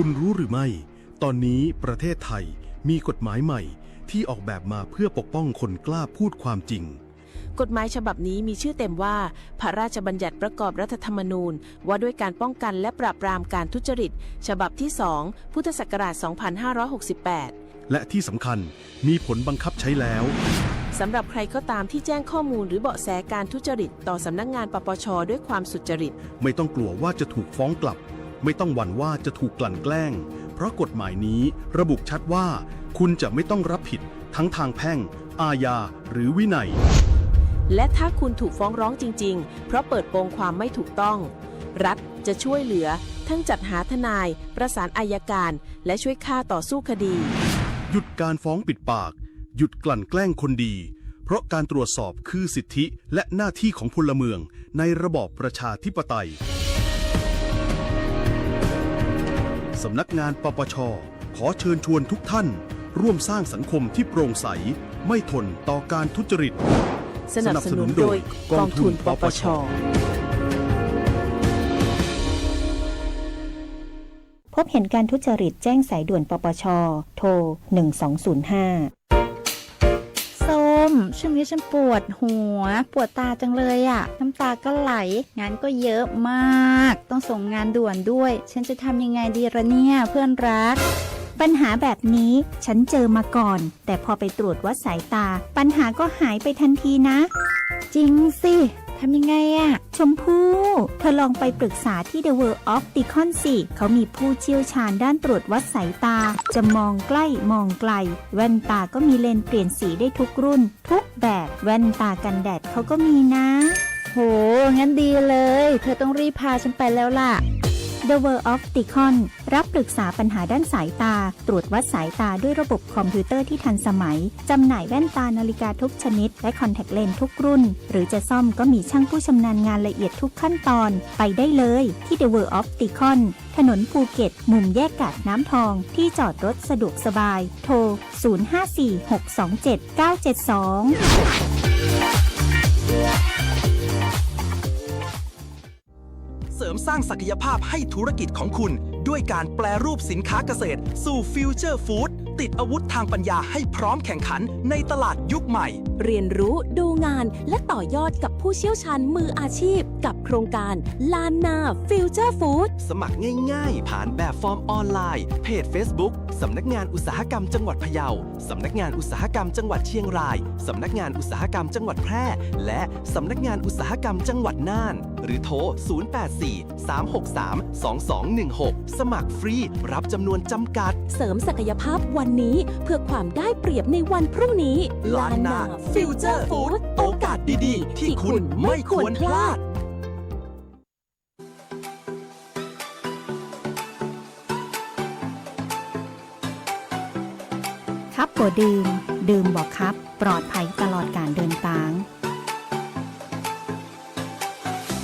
คุณรู้หรือไม่ ตอนนี้ประเทศไทยมีกฎหมายใหม่ที่ออกแบบมาเพื่อปกป้องคนกล้าพูดความจริง กฎหมายฉบับนี้มีชื่อเต็มว่า พระราชบัญญัติประกอบรัฐธรรมนูญ ว่าด้วยการป้องกันและปราบปรามการทุจริต ฉบับที่ 2 พุทธศักราช 2568 และที่สำคัญมีผลบังคับใช้แล้วสำหรับใครก็ตามที่แจ้งข้อมูลหรือเบาะแสการทุจริต ต่อสำนักงานปปชด้วยความสุจริต ไม่ต้องกลัวว่าจะถูกฟ้องกลับ ไม่ต้องหวั่นว่าจะถูกกลั่นแกล้ง เพราะกฎหมายนี้ระบุชัดว่า คุณจะไม่ต้องรับผิดทั้งทางแพ่ง อาญา หรือวินัย และถ้าคุณถูกฟ้องร้องจริง ๆ เพราะเปิดโปงความไม่ถูกต้อง รัฐจะช่วยเหลือ ทั้งจัดหาทนาย ประสานอายการ และช่วยค่าต่อสู้คดี หยุดการฟ้องปิดปาก หยุดกลั่นแกล้งคนดี เพราะการตรวจสอบคือสิทธิและหน้าที่ของพลเมืองในระบอบประชาธิปไตย สำนักงานปปช ขอเชิญชวนทุกท่าน ร่วมสร้างสังคมที่โปร่งใส ไม่ทนต่อการทุจริต สนับสนุนโดยกองทุนปปชพบเห็นการทุจริตแจ้งสายด่วนปปช โทร 1205 ช่วงนี้ฉันปวดหัว ปวดตาจังเลยอะน้ำตาก็ไหล งานก็เยอะมาก ต้องส่งงานด่วนด้วย ฉันจะทำยังไงดีละเนี่ยเพื่อนรักปัญหาแบบนี้ฉันเจอมาก่อน แต่พอไปตรวจวัดสายตา ปัญหาก็หายไปทันทีนะ จริงสิ ทำยังไงอะชมพู่เธอลองไปปรึกษาที่ The World of d e c o n สิเขามีผู้เชี่ยวชาญด้านตรวจวัดสายตา จะมองใกล้มองไกล แว่นตาก็มีเลนส์เปลี่ยนสีได้ทุกรุ่น ทุกแบบแว่นตากันแดดเขาก็มีนะ โห งั้นดีเลย เธอต้องรีบพาฉันไปแล้วล่ะ The World of Ticon รับปรึกษาปัญหาด้านสายตา ตรวจวัดสายตาด้วยระบบคอมพิวเตอร์ที่ทันสมัย จำหน่ายแว่นตานาฬิกาทุกชนิด และคอนแทคเลนส์ทุกรุ่น หรือจะซ่อมก็มีช่างผู้ชำนาญงานละเอียดทุกขั้นตอน ไปได้เลยที่ The World of Ticon ถนนภูเก็ต มุมแยกกาดน้ำทอง ที่จอดรถสะดวกสบาย โทร 054 627 972 สร้างศักยภาพให้ธุรกิจของคุณ ด้วยการแปลรูปสินค้าเกษตร สู่ฟิวเจอร์ฟู้ดติดอาวุธทางปัญญาให้พร้อมแข่งขันในตลาดยุคใหม่ เรียนรู้ดูงานและต่อยอดกับผู้เชี่ยวชาญมืออาชีพ กับโครงการลานนาฟิวเจอร์ฟู้ดสมัครง่าย ๆ ผ่านแบบฟอร์มออนไลน์ เพจ Facebook สำนักงานอุตสาหกรรมจังหวัดพะเยา สำนักงานอุตสาหกรรมจังหวัดเชียงราย สำนักงานอุตสาหกรรมจังหวัดแพร่ และสำนักงานอุตสาหกรรมจังหวัดน่าน หรือโทร 084-363-2216 สมัครฟรี รับจำนวนจำกัด เสริมศักยภาพวันนี้เพื่อความได้เปรียบในวันพรุ่งนี้ลานนาฟิวเจอร์ฟู้ดโอกาสดีๆ ที่คุณไม่ควรพลาด ครับบ่ดื่ม ดื่มบอกครับ ปลอดภัยตลอดการเดินทาง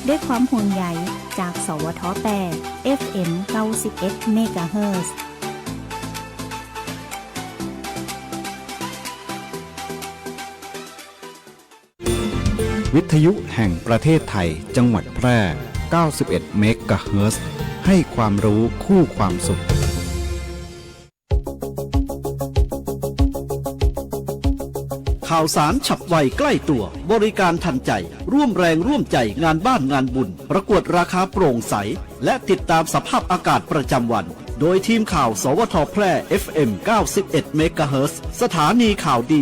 ด้วยความห่วงใยจาก สวทแต่ FM 91เมกะเฮิรตซ์วิทยุแห่งประเทศไทย จังหวัดแพร่ 91 เมกะเฮิร์ให้ความรู้คู่ความสุข ข่าวสารฉับไวใกล้ตัว บริการทันใจ ร่วมแรงร่วมใจงานบ้านงานบุญ ประกวดราคาโปร่งใส และติดตามสภาพอากาศประจำวัน โดยทีมข่าว สวทแพร่ FM 91เมกะเฮิรตซ์สถานีข่าวดี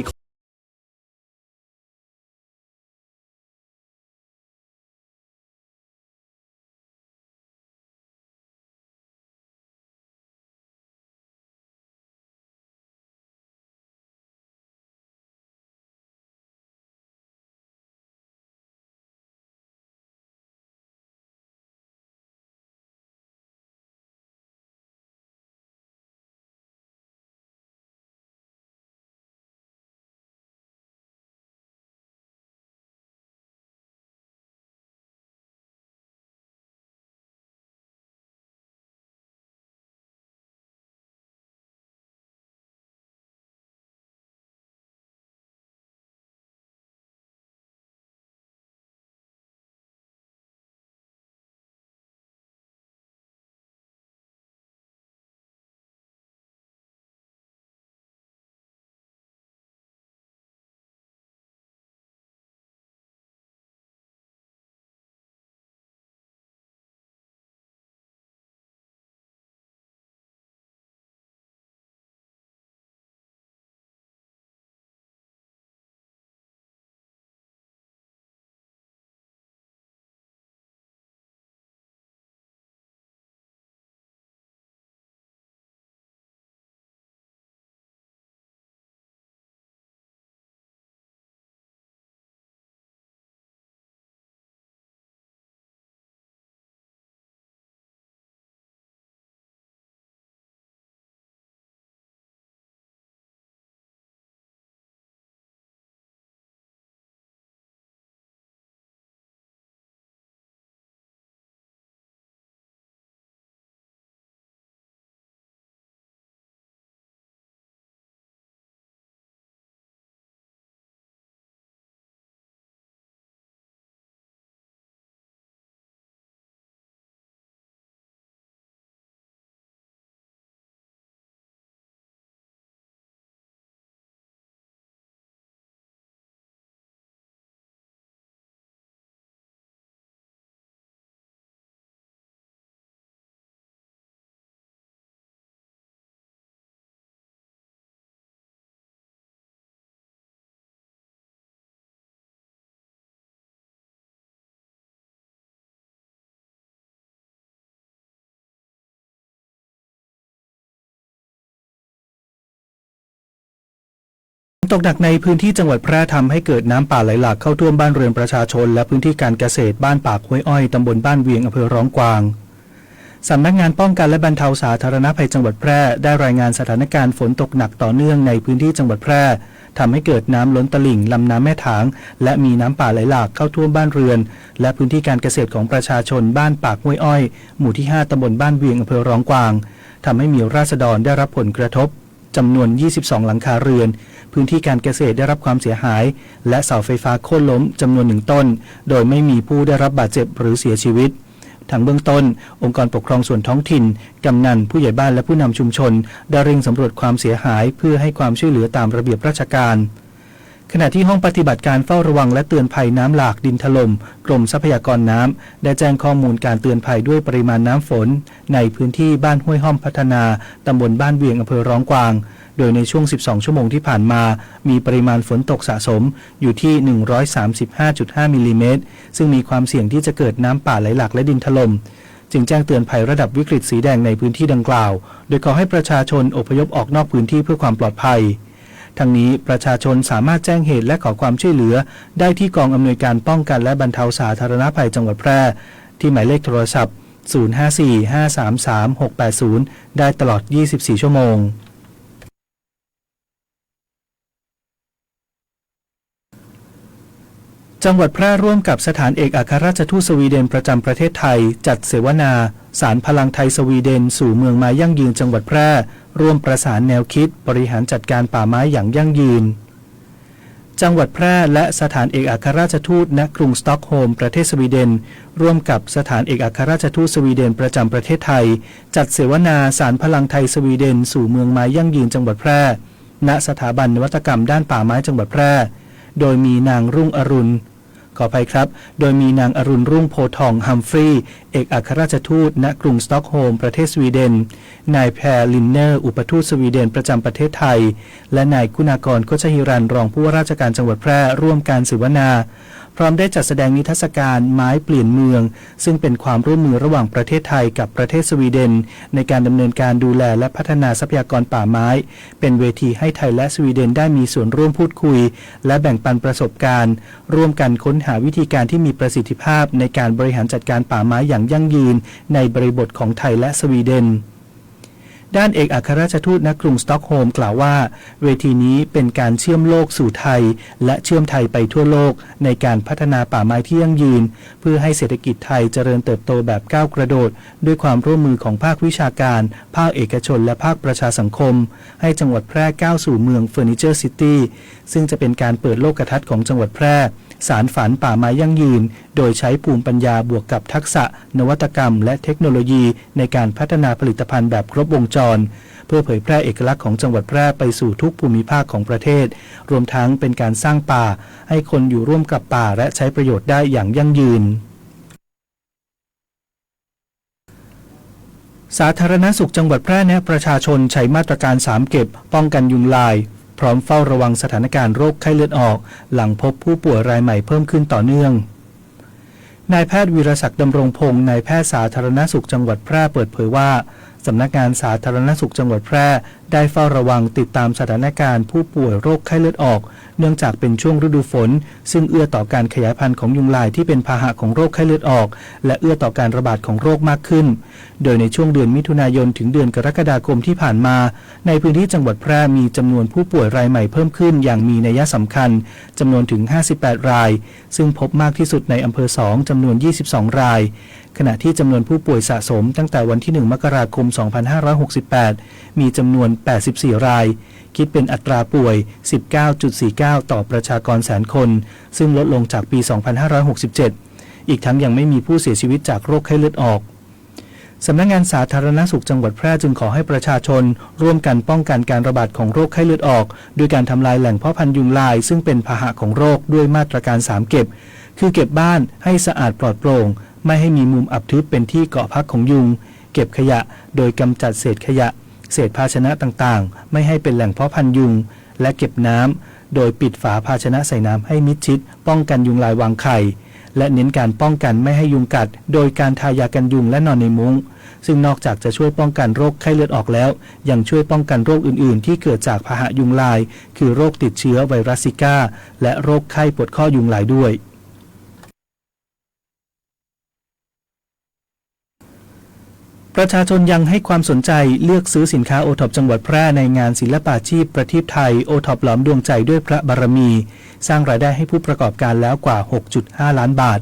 ตกหนักในพื้นที่จังหวัดแพร่ทำให้เกิดน้ำป่าไหลหลากเข้าท่วมบ้านเรือนประชาชน และพื้นที่การเกษตรบ้านปากห้วยอ้อยตำบลบ้านเวียงอำเภอร้องกวางสำนักงานป้องกันและบรรเทาสาธารณภัยจังหวัดแพร่ ได้รายงานสถานการณ์ฝนตกหนักต่อเนื่องในพื้นที่จังหวัดแพร่ทำให้เกิดน้ำล้นตลิ่งลำน้ำแม่ถาง และมีน้ำป่าไหลหลากเข้าท่วมบ้านเรือน และพื้นที่การเกษตรของประชาชนบ้านปากห้วยอ้อย หมู่ที่ 5ตำบลบ้านเวียงอำเภอร้องกวางทำให้มีราษฎรได้รับผลกระทบ จำนวน 22 หลังคาเรือน พื้นที่การเกษตรได้รับความเสียหาย และเสาไฟฟ้าโค่นล้มจำนวนหนึ่งต้น โดยไม่มีผู้ได้รับบาดเจ็บหรือเสียชีวิตทางเบื้องต้น องค์กรปกครองส่วนท้องถิ่น กำนัน ผู้ใหญ่บ้านและผู้นำชุมชน ได้เร่งสำรวจความเสียหายเพื่อให้ความช่วยเหลือตามระเบียบราชการ ขณะที่ห้องปฏิบัติการเฝ้าระวังและเตือนภัยน้ำหลากดินถล่มกรมทรัพยากรน้ำได้แจ้งข้อมูลการเตือนภัยด้วยปริมาณน้ำฝน ในพื้นที่บ้านห้วยห้อมพัฒนาตำบลบ้านเวียงอำเภอร้องกวาง โดยในช่วง 12 ชั่วโมงที่ผ่านมา มีปริมาณฝนตกสะสมอยู่ที่ 135.5มิลลิเมตรซึ่งมีความเสี่ยงที่จะเกิดน้ำป่าไหลหลากและดินถล่มจึงแจ้งเตือนภัยระดับวิกฤตสีแดงในพื้นที่ดังกล่าว โดยขอให้ประชาชนอพยพออกนอกพื้นที่เพื่อความปลอดภัย ทั้งนี้ประชาชนสามารถแจ้งเหตุและขอความช่วยเหลือ ได้ที่กองอำนวยการป้องกันและบรรเทาสาธารณภัยจังหวัดแพร่ ที่หมายเลขโทรศัพท์ 054-533-680 ได้ตลอด 24 ชั่วโมง จังหวัดแพร่ร่วมกับสถานเอกอัครราชทูตสวีเดนประจำประเทศไทย จัดเสวนา สารพลังไทยสวีเดน สู่เมืองไม้ยั่งยืนจังหวัดแพร่ ร่วมประสานแนวคิดบริหารจัดการป่าไม้อย่างยั่งยืน จังหวัดแพร่และสถานเอกอัครราชทูตณกรุงสต็อกโฮล์มประเทศสวีเดน ร่วมกับสถานเอกอัครราชทูตสวีเดนประจำประเทศไทย จัดเสวนาสารพลังไทยสวีเดน สู่เมืองไม้ยั่งยืนจังหวัดแพร่ ณสถาบันนวัตกรรมด้านป่าไม้จังหวัดแพร่ โดยมีนางรุ่งอรุณ ขออภัยครับ โดยมีนางอรุณรุ่งโพทองฮัมฟรีย์เอกอัครราชทูต ณ กรุงสต็อกโฮล์ม ประเทศสวีเดน นายแพรลินเนอร์ อุปทูตสวีเดนประจำประเทศไทย และนายคุณากรโคชฮิรัน รองผู้ว่าราชการจังหวัดแพร่ ร่วมการเสวนา พร้อมได้จัดแสดงนิทรรศการไม้เปลี่ยนเมือง ซึ่งเป็นความร่วมมือระหว่างประเทศไทยกับประเทศสวีเดน ในการดำเนินการดูแลและพัฒนาทรัพยากรป่าไม้ เป็นเวทีให้ไทยและสวีเดนได้มีส่วนร่วมพูดคุย และแบ่งปันประสบการณ์ ร่วมกันค้นหาวิธีการที่มีประสิทธิภาพในการบริหารจัดการป่าไม้อย่างยั่งยืน ในบริบทของไทยและสวีเดน ด้านเอกอัครราชทูตณกรุงสต็อกโฮล์มกล่าวว่า เวทีนี้เป็นการเชื่อมโลกสู่ไทย และเชื่อมไทยไปทั่วโลก ในการพัฒนาป่าไม้ที่ยั่งยืน เพื่อให้เศรษฐกิจไทยเจริญเติบโตแบบก้าวกระโดด ด้วยความร่วมมือของภาควิชาการ ภาคเอกชน และภาคประชาสังคม ให้จังหวัดแพร่ก้าวสู่เมืองเฟอร์นิเจอร์ซิตี้ซึ่งจะเป็นการเปิดโลกทัศน์ของจังหวัดแพร่ สารฝันป่าไม้ยั่งยืน โดยใช้ภูมิปัญญาบวกกับทักษะ นวัตกรรม และเทคโนโลยีในการพัฒนาผลิตภัณฑ์แบบครบวงจร เพื่อเผยแพร่เอกลักษณ์ของจังหวัดแพร่ไปสู่ทุกภูมิภาคของประเทศ รวมทั้งเป็นการสร้างป่า ให้คนอยู่ร่วมกับป่าและใช้ประโยชน์ได้อย่างยั่งยืนสาธารณสุขจังหวัดแพร่แนะประชาชนใช้มาตรการ 3 เก็บ ป้องกันยุงลาย ร้อมเฝ้าระวังสถานการณ์โรคไข้เลือดออก หลังพบผู้ป่วยรายใหม่เพิ่มขึ้นต่อเนื่องนายแพทย์วีรศักดิ์ดำรงพงศ์นายแพทย์สาธารณสุขจังหวัดแพร่เปิดเผยว่าสำนักงานสาธารณสุขจังหวัดแพร่ ได้เฝ้าระวังติดตามสถานการณ์ผู้ป่วยโรคไข้เลือดออก เนื่องจากเป็นช่วงฤดูฝน ซึ่งเอื้อต่อการขยายพันธุ์ของยุงลายที่เป็นพาหะของโรคไข้เลือดออก และเอื้อต่อการระบาดของโรคมากขึ้น โดยในช่วงเดือนมิถุนายนถึงเดือนกรกฎาคมที่ผ่านมา ในพื้นที่จังหวัดแพร่มีจำนวนผู้ป่วยรายใหม่เพิ่มขึ้นอย่างมีนัยสำคัญจำนวนถึง 58 ราย ซึ่งพบมากที่สุดในอำเภอ 2จำนวน 22 ราย ขณะที่จำนวนผู้ป่วยสะสมตั้งแต่วันที่ 1 มกราคม 2568 มีจำนวน 84 ราย คิดเป็นอัตราป่วย 19.49 ต่อประชากรแสนคน ซึ่งลดลงจากปี 2567 อีกทั้งยังไม่มีผู้เสียชีวิตจากโรคไข้เลือดออก สำนักงงานสาธารณสุขจังหวัดแพร่จึงขอให้ประชาชน ร่วมกันป้องกันการระบาดของโรคไข้เลือดออก ด้วยการทำลายแหล่งเพาะพันธุ์ยุงลาย ซึ่งเป็นพาหะของโรคด้วยมาตรการ 3 เก็บ คือเก็บบ้านให้สะอาดปลอดโปร่ง ไม่ให้มีมุมอับทึบเป็นที่เกาะพักของยุง เก็บขยะ โดยกำจัดเศษขยะ เศษภาชนะต่างๆ ไม่ให้เป็นแหล่งเพาะพันธุ์ยุง และเก็บน้ำโดยปิดฝาภาชนะใส่น้ำให้มิดชิด ป้องกันยุงลายวางไข่ และเน้นการป้องกันไม่ให้ยุงกัด โดยการทายากันยุงและนอนในมุง้ง ซึ่งนอกจากจะช่วยป้องกันโรคไข้เลือดออกแล้ว ยังช่วยป้องกันโรคอื่น ๆ ที่เกิดจากพาหะยุงลาย คือโรคติดเชื้อไวรัสซิก้า และโรคไข้ปวดข้อยุงลายด้วยประชาชนยังให้ความสนใจเลือกซื้อสินค้าโอท็อปจังหวัดแพร่ในงานศิลปาชีพประทีปไทยโอท็อปหลอมดวงใจด้วยพระบารมี สร้างรายได้ให้ผู้ประกอบการแล้วกว่า 6.5 ล้านบาท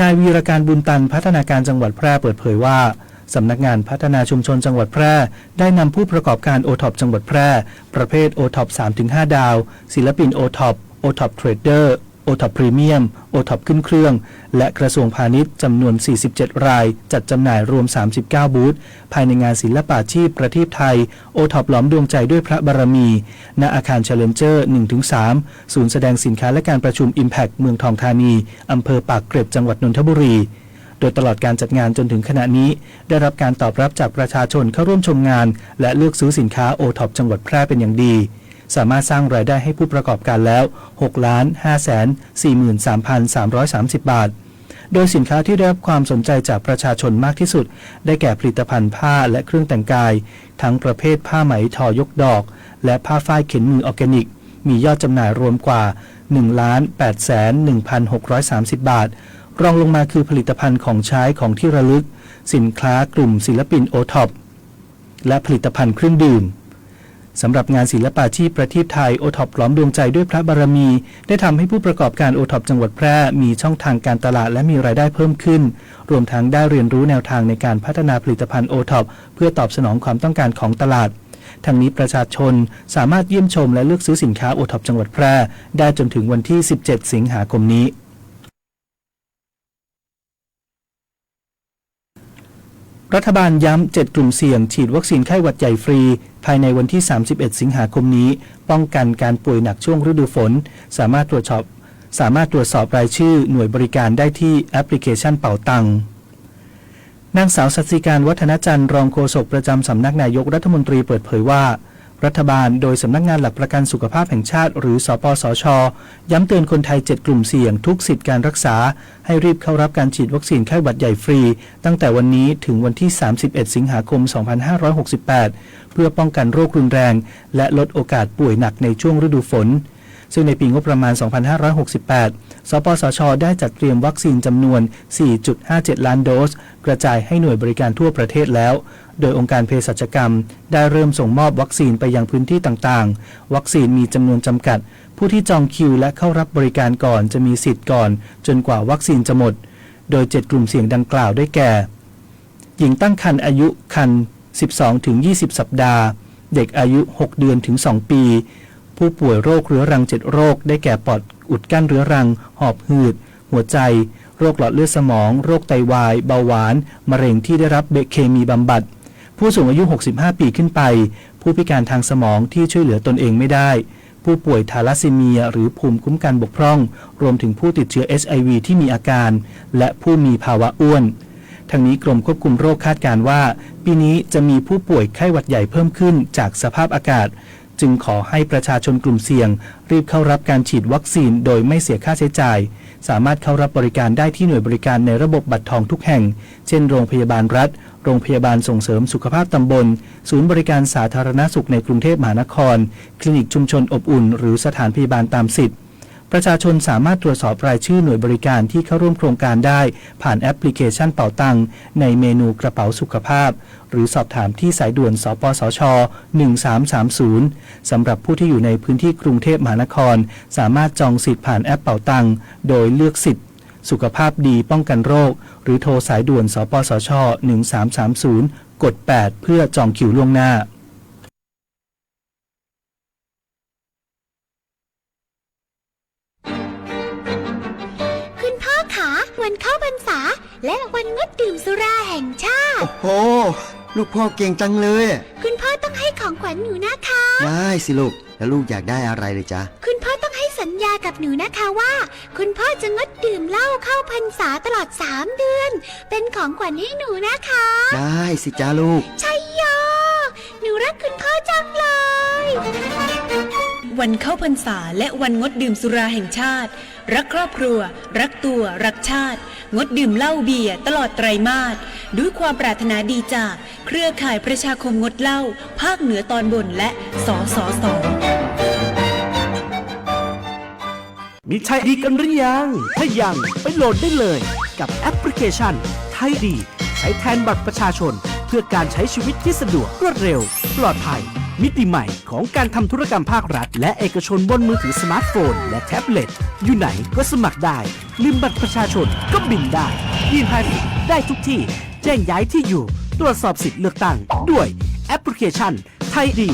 นายวีรการบุญตันพัฒนาการจังหวัดแพร่เปิดเผยว่าสำนักงานพัฒนาชุมชนจังหวัดแพร่ ได้นำผู้ประกอบการโอท็อปจังหวัดแพร่ ประเภทโอท็อป3-5 ดาว ศิลปินโอท็อปโอท็อปเทรดเดอร์ โอท็อปพรีเมียม โอท็อปขึ้นเครื่อง และกระทรวงพาณิชย์จำนวน 47 ราย จัดจำหน่ายรวม 39 บูธ ภายในงานศิลปาชีพประทีปไทย โอท็อปหลอมดวงใจด้วยพระบารมี ณ อาคารเชลเลนเจอร์ 1-3 ศูนย์แสดงสินค้าและการประชุม Impact เมืองทองธานี อำเภอปากเกร็ดจังหวัดนนทบุรีโดยตลอดการจัดงานจนถึงขณะนี้ ได้รับการตอบรับจากประชาชนเข้าร่วมชมงาน และเลือกซื้อสินค้าโอท็อปจังหวัดแพร่เป็นอย่างดี สามารถสร้างรายได้ให้ผู้ประกอบการแล้ว6ล้าน5แสน43,330 บาท โดยสินค้าที่ได้รับความสนใจจากประชาชนมากที่สุด ได้แก่ผลิตภัณฑ์ผ้าและเครื่องแต่งกาย ทั้งประเภทผ้าไหมทอยกดอก และผ้าฝ้ายเข็นมือออร์แกนิก มียอดจำหน่ายรวมกว่า1ล้าน8แสน1,630 บาท รองลงมาคือผลิตภัณฑ์ของใช้ของที่ระลึก สินค้ากลุ่มศิลปินโอท็อปและผลิตภัณฑ์เครื่องดื่ม สำหรับงานศิลปาชีพประทีปไทยโอท็อปล้อมดวงใจด้วยพระบารมี ได้ทำให้ผู้ประกอบการโอท็อปจังหวัดแพร่มีช่องทางการตลาดและมีรายได้เพิ่มขึ้น รวมทั้งได้เรียนรู้แนวทางในการพัฒนาผลิตภัณฑ์โอท็อปเพื่อตอบสนองความต้องการของตลาดทั้งนี้ประชาชนสามารถเยี่ยมชมและเลือกซื้อสินค้าโอท็อปจังหวัดแพร่ได้จนถึงวันที่ 17 สิงหาคมนี้รัฐบาลย้ำ 7 กลุ่มเสี่ยง ฉีดวัคซีนไข้หวัดใหญ่ฟรี ภายในวันที่ 31 สิงหาคมนี้ ป้องกันการป่วยหนักช่วงฤดูฝน สามารถตรวจสอบสามารถตรวจสอบรายชื่อหน่วยบริการได้ที่แอปพลิเคชันเป่าตังนางสาวสัตสิการวัฒนจันทร์รองโฆษกประจำสำนักนายกรัฐมนตรีเปิดเผยว่า รัฐบาลโดยสำนักงานหลักประกันสุขภาพแห่งชาติ หรือสปสช ย้ำเตือนคนไทย 7 กลุ่มเสี่ยงทุกสิทธิการรักษา ให้รีบเข้ารับการฉีดวัคซีนไข้หวัดใหญ่ฟรี ตั้งแต่วันนี้ถึงวันที่ 31 สิงหาคม 2568 เพื่อป้องกันโรครุนแรง และลดโอกาสป่วยหนักในช่วงฤดูฝน ซึ่งในปีงบประมาณ 2568 สปสช ได้จัดเตรียมวัคซีนจำนวน 4.57 ล้านโดส กระจายให้หน่วยบริการทั่วประเทศแล้ว โดยองค์การเภสัชกรรม ได้เริ่มส่งมอบวัคซีนไปยังพื้นที่ต่างๆ วัคซีนมีจำนวนจำกัด ผู้ที่จองคิวและเข้ารับบริการก่อนจะมีสิทธิ์ก่อน จนกว่าวัคซีนจะหมด โดย 7 กลุ่มเสี่ยงดังกล่าวได้แก่ หญิงตั้งครรภ์อายุครรภ์12-20 สัปดาห์ เด็กอายุ 6 เดือนถึง 2 ปี ผู้ป่วยโรคเรื้อรัง 7 โรค ได้แก่ปอดอุดกั้นเรื้อรัง หอบหืด หัวใจ โรคหลอดเลือดสมอง โรคไตวาย เบาหวาน มะเร็งที่ได้รับเบเคมีบำบัด ผู้สูงอายุ 65 ปีขึ้นไป ผู้พิการทางสมองที่ช่วยเหลือตนเองไม่ได้ ผู้ป่วยทาลัสซีเมีย หรือภูมิคุ้มกันบกพร่อง รวมถึงผู้ติดเชื้อ HIV ที่มีอาการ และผู้มีภาวะอ้วนทั้งนี้กรมควบคุมโรคคาดการว่า ปีนี้จะมีผู้ป่วยไข้หวัดใหญ่เพิ่มขึ้นจากสภาพอากาศ จึงขอให้ประชาชนกลุ่มเสี่ยง รีบเข้ารับการฉีดวัคซีนโดยไม่เสียค่าใช้จ่าย สามารถเข้ารับบริการได้ที่หน่วยบริการในระบบบัตรทองทุกแห่ง เช่นโรงพยาบาลรัฐ โรงพยาบาลส่งเสริมสุขภาพตำบล ศูนย์บริการสาธารณสุขในกรุงเทพมหานคร คลินิกชุมชนอบอุ่น หรือสถานพยาบาลตามสิทธิ ประชาชนสามารถตรวจสอบรายชื่อหน่วยบริการที่เข้าร่วมโครงการได้ ผ่านแอปพลิเคชันเป่าตังในเมนูกระเป๋าสุขภาพ หรือสอบถามที่สายด่วน สปสช 1330 สำหรับผู้ที่อยู่ในพื้นที่กรุงเทพมหานคร สามารถจองสิทธิ์ผ่านแอปเป่าตังโดยเลือกสิทธิ์สุขภาพดีป้องกันโรค หรือโทรสายด่วน สปสช 1330 กด 8 เพื่อจองคิวล่วงหน้า วันเข้าพรรษา และวันงดดื่มสุราแห่งชาติ โอ้โห ลูกพ่อเก่งจังเลย คุณพ่อต้องให้ของขวัญหนูนะคะ ได้สิลูก แล้วลูกอยากได้อะไรเลยจ๊ะ คุณพ่อต้องให้สัญญากับหนูนะคะว่า คุณพ่อจะงดดื่มเหล้าเข้าพรรษาตลอด 3 เดือน เป็นของขวัญให้หนูนะคะ ได้สิจ้าลูก ชัยโย หนูรักคุณพ่อจังเลย วันเข้าพรรษาและวันงดดื่มสุราแห่งชาติ รักครอบครัว รักตัว รักชาติ งดดื่มเหล้าเบียร์ตลอดไตรมาสด้วยความปรารถนาดีจาก เครือข่ายประชาคมงดเหล้าภาคเหนือตอนบนและสสสมีใช้ดีกันหรือยัง ถ้ายังไปโหลดได้เลย กับแอปพลิเคชัน ไทยดี ใช้แทนบัตรประชาชน เพื่อการใช้ชีวิตที่สะดวกรวดเร็ว ปลอดภัย มิติใหม่ของการทำธุรกรรมภาครัฐ และเอกชนบนมือถือสมาร์ทโฟน และแท็บเล็ต อยู่ไหนก็สมัครได้ ลืมบัตรประชาชนก็บินได้ยื่นภาษีได้ทุกที่ แจ้งย้ายที่อยู่ ตรวจสอบสิทธิ์เลือกตั้ง ด้วยแอปพลิเคชันไทยดี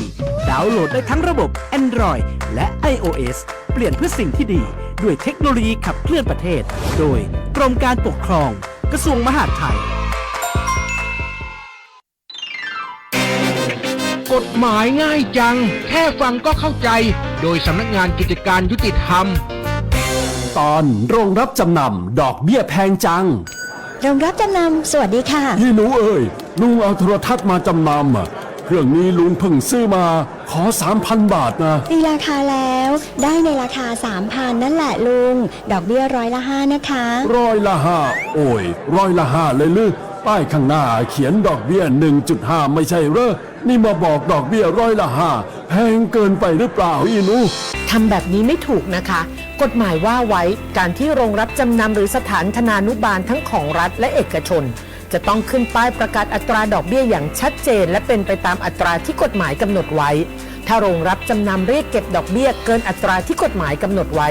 ดาวน์โหลดได้ทั้งระบบ Android และ iOS เปลี่ยนเพื่อสิ่งที่ดี ด้วยเทคโนโลยีขับเคลื่อนประเทศ โดยกรมการปกครอง กระทรวงมหาดไทย กฎหมายง่ายจัง แค่ฟังก็เข้าใจ โดยสำนักงานกิจการยุติธรรม ตอนโรงรับจำนำดอกเบี้ยแพงจัง โรงรับจำนำสวัสดีค่ะ พี่หนูเอ้ยลุงเอาโทรทัศน์มาจำนำอะเครื่องนี้ลุงเพิ่งซื้อมา ขอ 3,000 บาทนะ ตีราคาแล้ว ได้ในราคา 3,000 นั่นแหละลุง ดอกเบี้ยร้อยละห้านะคะ ร้อยละห้าโอ้ย ร้อยละห้าเลยลือ ป้ายข้างหน้าเขียนดอกเบี้ย 1.5 ไม่ใช่เหรอ นี่มาบอกดอกเบี้ยร้อยละห้าแพงเกินไปหรือเปล่าอีหนู ทำแบบนี้ไม่ถูกนะคะ กฎหมายว่าไว้การที่โรงรับจำนำหรือสถานธนานุบาลทั้งของรัฐและเอกชน จะต้องขึ้นป้ายประกาศอัตราดอกเบี้ยอย่างชัดเจน และเป็นไปตามอัตราที่กฎหมายกำหนดไว้ ถ้าโรงรับจำนำเรียกเก็บดอกเบี้ยเกินอัตราที่กฎหมายกำหนดไว้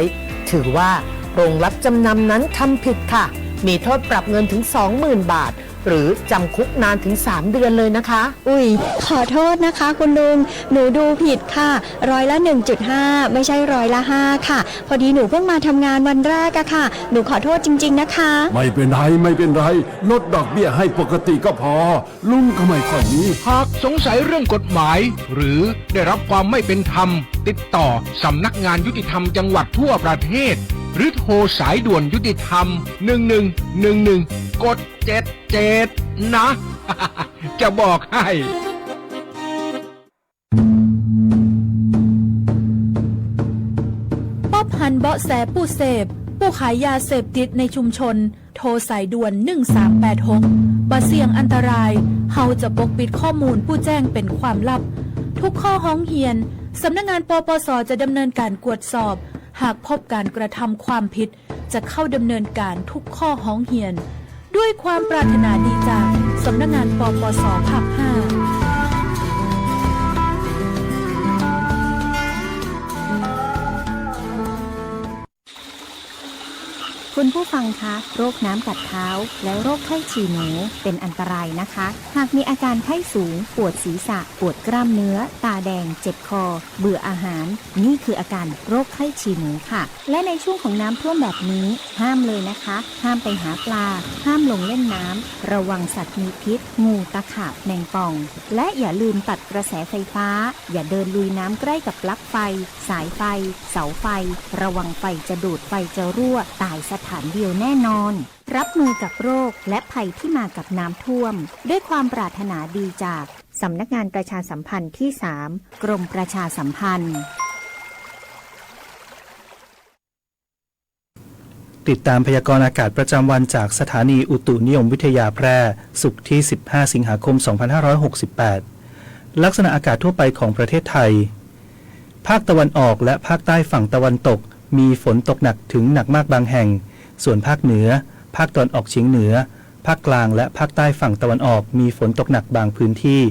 ถือว่าโรงรับจำนำนั้นทำผิดค่ะ มีโทษปรับเงินถึง 20,000 บาท หรือจำคุกนานถึง 3 เดือนเลยนะคะ อุ้ยขอโทษนะคะ คุณลุง หนูดูผิดค่ะ ร้อยละ 1.5 ไม่ใช่ร้อยละ 5 ค่ะ พอดีหนูเพิ่งมาทำงานวันแรกอะค่ะ หนูขอโทษจริง ๆ นะคะ ไม่เป็นไรไม่เป็นไร ลดดอกเบี้ยให้ปกติก็พอ ลุงก็ไม่ค่อยมีหากสงสัยเรื่องกฎหมาย หรือได้รับความไม่เป็นธรรม ติดต่อสำนักงานยุติธรรมจังหวัดทั่วประเทศ หรือโทรสายด่วนยุติธรรม 1111 กด 77 นะ จะบอกให้ ป๊อบหันเบาะแสผู้เสพ ผู้ขายยาเสพติดในชุมชน โทรสายด่วน 1386บ่เสี่ยงอันตราย เฮาจะปกปิดข้อมูลผู้แจ้งเป็นความลับ ทุกข้อห้องเฮียน สำนักงงานปปสจะดำเนินการกวดสอบ หากพบการกระทำความผิด จะเข้าดำเนินการทุกข้อห้องเหียน ด้วยความปรารถนาดีจากสำนักงานปปสภาค5 คุณผู้ฟังคะ โรคน้ำกัดเท้า และโรคไข้ฉี่หนูเป็นอันตรายนะคะ หากมีอาการไข้สูง ปวดศีรษะ ปวดกล้ามเนื้อ ตาแดง เจ็บคอ เบื่ออาหาร นี่คืออาการโรคไข้ฉี่หนูค่ะ และในช่วงของน้ำท่วมแบบนี้ ห้ามเลยนะคะ ห้ามไปหาปลา ห้ามลงเล่นน้ำ ระวังสัตว์มีพิษ งูตะขาบแมงป่อง และอย่าลืมตัดกระแสไฟฟ้า อย่าเดินลุยน้ำใกล้กับปลั๊กไฟ สายไฟ เสาไฟ ระวังไฟจะดูดไฟจะรั่วตายสถานเดียวแน่นอน รับมือกับโรคและภัยที่มากับน้ำท่วม ด้วยความปรารถนาดีจากสำนักงานประชาสัมพันธ์ที่ 3 กรมประชาสัมพันธ์ ติดตามพยากรณ์อากาศประจำวันจากสถานีอุตุนิยมวิทยาแพร่ สุขที่ 15 สิงหาคม 2568 ลักษณะอากาศทั่วไปของประเทศไทย ภาคตะวันออกและภาคใต้ฝั่งตะวันตก มีฝนตกหนักถึงหนักมากบางแห่ง ส่วนภาคเหนือ ภาคตอนออกเฉียงเหนือ ภาคกลางและภาคใต้ฝั่งตะวันออกมีฝนตกหนักบางพื้นที่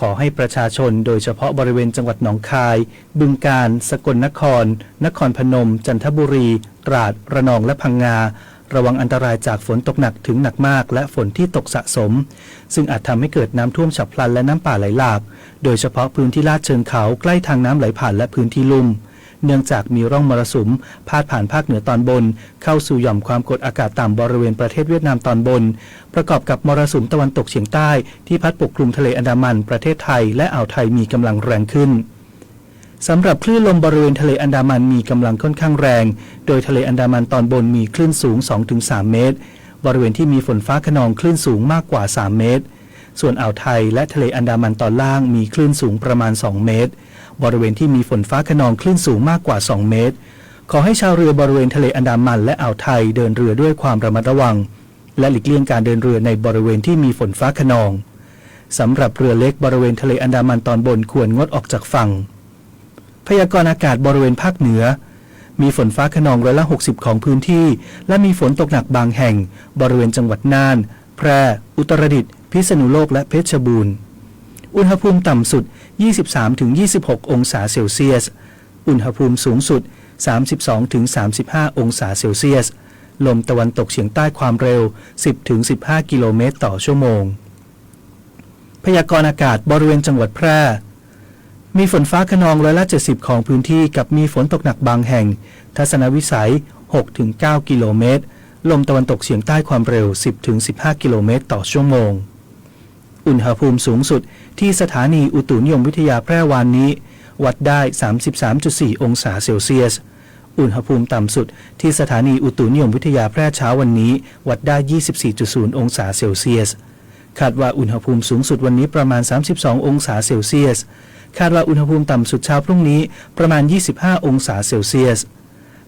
ขอให้ประชาชนโดยเฉพาะบริเวณจังหวัดหนองคาย บึงกาฬสกลนคร นครพนม จันทบุรี ตราด ระนองและพังงา ระวังอันตรายจากฝนตกหนักถึงหนักมาก และฝนที่ตกสะสม ซึ่งอาจทำให้เกิดน้ำท่วมฉับพลันและน้ำป่าไหลหลาก โดยเฉพาะพื้นที่ลาดเชิงเขาใกล้ทางน้ำไหลผ่านและพื้นที่ลุ่ม เนื่องจากมีร่องมรสุม พาดผ่านภาคเหนือตอนบน เข้าสู่หย่อมความกดอากาศต่ำบริเวณประเทศเวียดนามตอนบน ประกอบกับมรสุมตะวันตกเฉียงใต้ ที่พัดปกคลุมทะเลอันดามันประเทศไทยและอ่าวไทยมีกำลังแรงขึ้นสำหรับคลื่นลมบริเวณทะเลอันดามันมีกำลังค่อนข้างแรง โดยทะเลอันดามันตอนบนมีคลื่นสูง 2-3 เมตร บริเวณที่มีฝนฟ้าขนองคลื่นสูงมากกว่า 3 เมตร ส่วนอ่าวไทยและทะเลอันดามันตอนล่างมีคลื่นสูงประมาณ 2 เมตร บริเวณที่มีฝนฟ้าขนองคลื่นสูงมากกว่า 2 เมตร ขอให้ชาวเรือบริเวณทะเลอันดามันและอ่าวไทยเดินเรือด้วยความระมัดระวัง และหลีกเลี่ยงการเดินเรือในบริเวณที่มีฝนฟ้าขนองสำหรับเรือเล็กบริเวณทะเลอันดามันตอนบนควรงดออกจากฝั่ง พยากรณ์อากาศบริเวณภาคเหนือ มีฝนฟ้าขนองร้อยละ 60 ของพื้นที่ และมีฝนตกหนักบางแห่ง บริเวณจังหวัดน่าน แพร่ อุตรดิตถ์ พิษณุโลกและเพชรบูรณ์ อุณหภูมิต่ำสุด 23-26 องศาเซลเซียส อุณหภูมิสูงสุด 32-35 องศาเซลเซียส ลมตะวันตกเฉียงใต้ความเร็ว 10-15 กิโลเมตรต่อชั่วโมง พยากรณ์อากาศบริเวณจังหวัดแพร่ มีฝนฟ้าขนองร้อยละ 70 ของพื้นที่กับมีฝนตกหนักบางแห่ง ทัศนวิสัย 6-9 กิโลเมตร ลมตะวันตกเฉียงใต้ความเร็ว 10-15 กิโลเมตรต่อชั่วโมง อุณหภูมิสูงสุด ที่สถานีอุตุนิยมวิทยาแพร่วานนี้ วัดได้ 33.4 องศาเซลเซียส อุณหภูมิต่ำสุด ที่สถานีอุตุนิยมวิทยาแพร่เช้าวันนี้ วัดได้ 24.0 องศาเซลเซียส คาดว่าอุณหภูมิสูงสุดวันนี้ประมาณ 32 องศาเซลเซียส คาดว่าอุณหภูมิต่ำสุดเช้าพรุ่งนี้ประมาณ 25 องศาเซลเซียส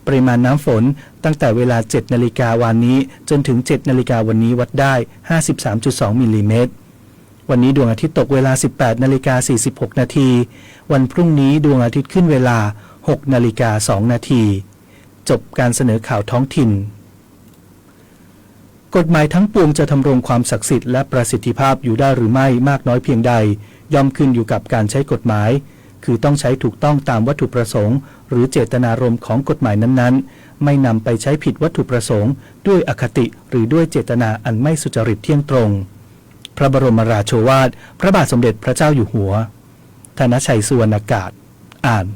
ปริมาณน้ำฝนตั้งแต่เวลา 7 นาฬิกาวันนี้ จนถึง 7 นาฬิกาวันนี้วัดได้ 53.2 มิลลิเมตร วันนี้ดวงอาทิตย์ตกเวลา 18นาฬิกา46 นาที วันพรุ่งนี้ดวงอาทิตย์ขึ้นเวลา 6นาฬิกา2นาที จบการเสนอข่าวท้องถิ่น กฎหมายทั้งปวงจะทำรงความศักดิ์สิทธิ์และประสิทธิภาพอยู่ได้หรือไม่มากน้อยเพียงใด ย่อมขึ้นอยู่กับการใช้กฎหมาย คือต้องใช้ถูกต้องตามวัตถุประสงค์ หรือเจตนารมณ์ของกฎหมายนั้นๆ ไม่นำไปใช้ผิดวัตถุประสงค์ ด้วยอคติหรือด้วยเจตนาอันไม่สุจริตเที่ยงตรง พระบรมราโชวาท พระบาทสมเด็จพระเจ้าอยู่หัว ธนชัยสุวรรณกาศ อ่าน